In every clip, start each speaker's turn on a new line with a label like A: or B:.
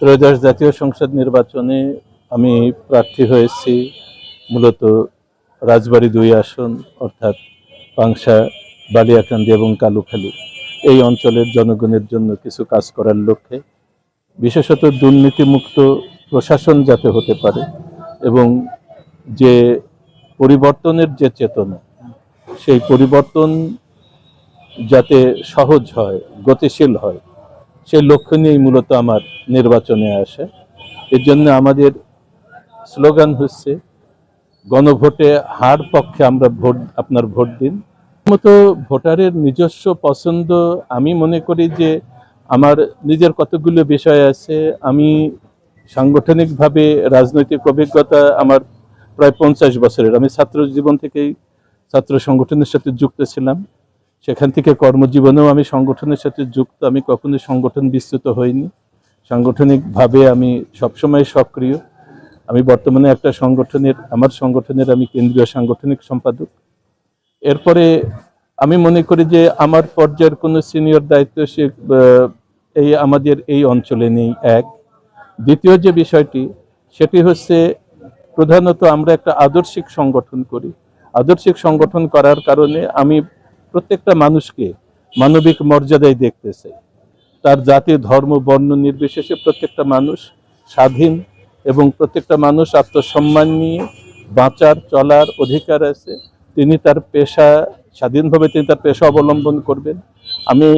A: ত্রয়োদশ জাতীয় সংসদ নির্বাচনে আমি প্রার্থী হয়েছি। মূলত রাজবাড়ি দুই আসন, অর্থাৎ পাংশা, বালিয়াকান্দি এবং কালুখালী। এই অঞ্চলের জনগণের জন্য কিছু কাজ করার লক্ষ্যে বিশেষত দুর্নীতিমুক্ত প্রশাসন যাতে হতে পারে এবং যে পরিবর্তনের যে চেতনা, সেই পরিবর্তন যাতে সহজ হয়, গতিশীল হয় সেই লক্ষ্য নিয়েই মূলত আমার নির্বাচনে আসে। এর জন্য আমাদের স্লোগান হচ্ছে, গণভোটে হার পক্ষে আমরা ভোট, আপনার ভোট দিন। মতো ভোটারের নিজস্ব পছন্দ, আমি মনে করি যে আমার নিজের কতগুলো বিষয় আছে, আমি সাংগঠনিকভাবে রাজনৈতিক অভিজ্ঞতা আমার প্রায় পঞ্চাশ বছরের। আমি ছাত্র জীবন থেকেই ছাত্র সংগঠনের সাথে যুক্ত ছিলাম। সেখান থেকে কর্মজীবনেও আমি সংগঠনের সাথে যুক্ত। আমি কখনো সংগঠন বিস্তৃত হইনি। সাংগঠনিকভাবে আমি সবসময় সক্রিয়। আমি বর্তমানে একটা সংগঠনের, আমার সংগঠনের আমি কেন্দ্রীয় সাংগঠনিক সম্পাদক। এরপরে আমি মনে করি যে আমার পর্যায়ের কোনো সিনিয়র দায়িত্ব সে এই আমাদের এই অঞ্চলে নেই, এক। দ্বিতীয় যে বিষয়টি, সেটি হচ্ছে প্রধানত আমরা একটা আদর্শিক সংগঠন করি। আদর্শিক সংগঠন করার কারণে আমি প্রত্যেকটা মানুষকে মানবিক মর্যাদায় দেখতে চাই তার জাতি, ধর্ম, বর্ণ নির্বিশেষে প্রত্যেকটা মানুষ স্বাধীন এবং প্রত্যেকটা মানুষ আত্মসম্মান নিয়ে বাঁচার, চলার অধিকার আছে। তিনি তার পেশা, স্বাধীনভাবে তিনি তার পেশা অবলম্বন করবেন। আমি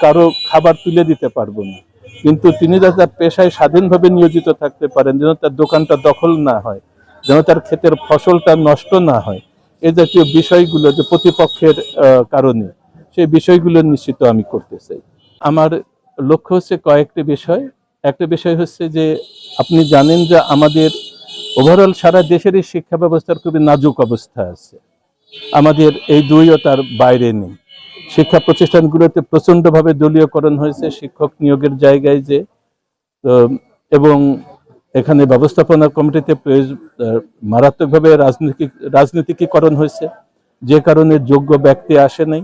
A: কারও খাবার তুলে দিতে পারব না। কিন্তু তিনি যাতে তার পেশায় স্বাধীনভাবে নিয়োজিত থাকতে পারেন, যেন তার দোকানটা দখল না হয়, যেন তার ক্ষেতের ফসলটা নষ্ট না হয়। এই জাতীয় বিষয়গুলো যে প্রতিপক্ষের কারণে, সেই বিষয়গুলো নিশ্চিত আমি করতে চাই। আমার লক্ষ্য হচ্ছে কয়েকটি বিষয়। একটা বিষয় হচ্ছে যে, আপনি জানেন যে আমাদের ওভারঅল সারা দেশেরই শিক্ষা ব্যবস্থার খুবই নাজুক অবস্থা আছে। আমাদের এই দুইও তার বাইরে নেই। শিক্ষা প্রতিষ্ঠানগুলোতে প্রচণ্ডভাবে দলীয়করণ হয়েছে, শিক্ষক নিয়োগের জায়গায় যে এবং এখানে ব্যবস্থাপনা কমিটিতে মারাত্মকভাবে রাজনীতিক রাজনীতিকীকরণ হয়েছে। যে কারণে যোগ্য ব্যক্তি আসে নাই।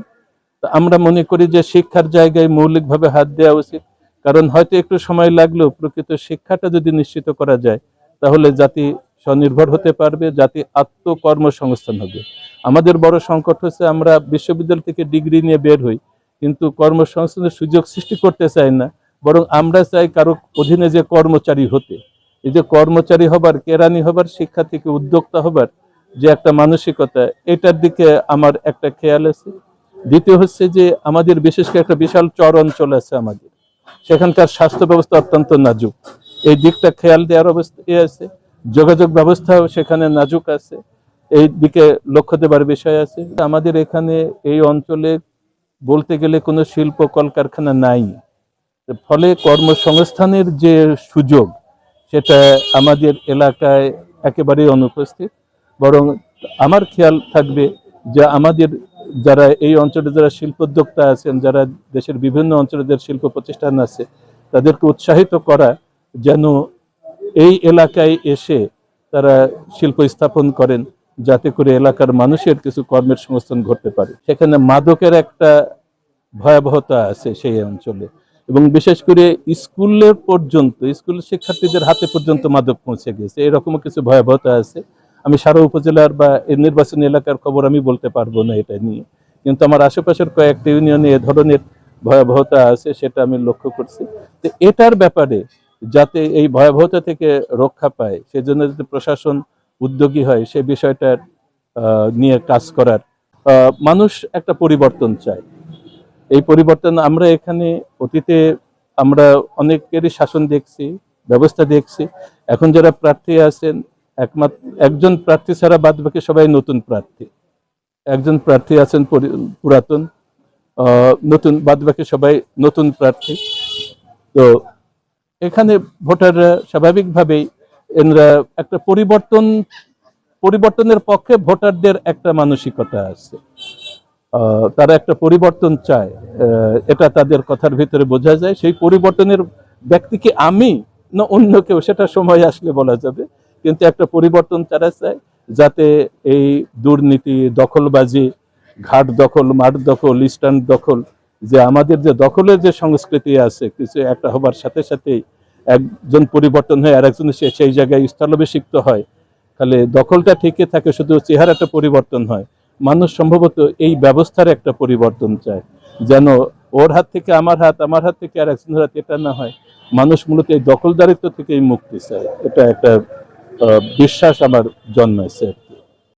A: আমরা মনে করি যে শিক্ষার জায়গায় মৌলিকভাবে হাত দেওয়া উচিত। কারণ হয়তো একটু সময় লাগলেও প্রকৃত শিক্ষাটা যদি নিশ্চিত করা যায়, তাহলে জাতি স্বনির্ভর হতে পারবে, জাতি আত্মকর্মসংস্থান হবে। আমাদের বড় সংকট হচ্ছে আমরা বিশ্ববিদ্যালয় থেকে ডিগ্রি নিয়ে বের হই, কিন্তু কর্মসংস্থানের সুযোগ সৃষ্টি করতে চাই না, বরং আমরা চাই কারও অধীনে যে কর্মচারী হতে। এই যে কর্মচারী হবার, কেরানি হবার শিক্ষা থেকে উদ্যোক্তা হবার যে একটা মানসিকতা, এটার দিকে আমার একটা খেয়াল আছে। দ্বিতীয় হচ্ছে যে আমাদের বিশেষ করে একটা বিশাল চর অঞ্চল আছে আমাদের। সেখানকার স্বাস্থ্য ব্যবস্থা অত্যন্ত নাজুক। এই দিকটা খেয়াল দেওয়ার অবস্থা আছে। যোগাযোগ ব্যবস্থাও সেখানে নাজুক আছে। এই দিকে লক্ষ্য দেবার বিষয় আছে। আমাদের এখানে এই অঞ্চলে বলতে গেলে কোনো শিল্প কলকারখানা নাই। ফলে কর্মসংস্থানের যে সুযোগ সেটা আমাদের এলাকায় একেবারেই অনুপস্থিত। বরং আমার খেয়াল থাকবে যে আমাদের যারা এই অঞ্চলে যারা শিল্পোদ্যোক্তা আছেন, যারা দেশের বিভিন্ন অঞ্চলে যারা শিল্প প্রতিষ্ঠান আছে, তাদেরকে উৎসাহিত করা যেন এই এলাকায় এসে তারা শিল্প স্থাপন করেন, যাতে করে এলাকার মানুষের কিছু কর্মের সংস্থান ঘটতে পারে। সেখানে মাদকের একটা ভয়াবহতা আছে সেই অঞ্চলে। এবং বিশেষ করে স্কুলের পর্যন্ত, স্কুল শিক্ষার্থীদের হাতে পর্যন্ত মাদক পৌঁছে গেছে। এরকমও কিছু ভয়াবহতা আছে। আমি সারা উপজেলার বা নির্বাচনী এলাকার খবর আমি বলতে পারব না এটা নিয়ে। কিন্তু আমার আশেপাশের কয়েকটি ইউনিয়নে এ ধরনের ভয়াবহতা আছে, সেটা আমি লক্ষ্য করছি। তো এটার ব্যাপারে যাতে এই ভয়াবহতা থেকে রক্ষা পায়, সেজন্য যাতে প্রশাসন উদ্যোগী হয়, সে বিষয়টার নিয়ে কাজ করার মানুষ একটা পরিবর্তন চায়। এই পরিবর্তন আমরা এখানে অতীতে আমরা অনেকেরই শাসন দেখছি, ব্যবস্থা দেখছি। এখন যারা প্রার্থী আছেন একমাত্র একজন প্রার্থী ছাড়া বাদ বাকি সবাই নতুন প্রার্থী। একজন প্রার্থী আছেন পুরাতন নতুন বাদ বাকি সবাই নতুন প্রার্থী। তো এখানে ভোটাররা স্বাভাবিকভাবেই এনরা একটা পরিবর্তন, পরিবর্তনের পক্ষে ভোটারদের একটা মানসিকতা আছে। তারা একটা পরিবর্তন চায়। এটা তাদের কথার ভিতরে বোঝা যায়। সেই পরিবর্তনের ব্যক্তি কি আমি না অন্য কেউ, সেটা সময় আসলে বলা যাবে। কিন্তু একটা পরিবর্তন তারা চায় যাতে এই দুর্নীতি, দখলবাজি, ঘাট দখল, মাঠ দখল, স্ট্যান্ড দখল, যে আমাদের যে দখলের যে সংস্কৃতি আছে, কিছু একটা হবার সাথে সাথেই একজন পরিবর্তন হয়ে আরেকজন সে সেই জায়গায় স্থলাভিষিক্ত হয়। তাহলে দখলটা ঠিকই থাকে, শুধু চেহারাটা পরিবর্তন হয়। মানুষ সম্ভবত এই ব্যবস্থার একটা পরিবর্তন চায়। যেন ওর হাত থেকে আমার হাত আমার হাত থেকে আর একজনের হাত, এটা না হয়। মানুষ মূলত এই দখলদারিত্ব থেকেই মুক্তি চায়। এটা একটা বিশ্বাস আমার জন্মাইছে।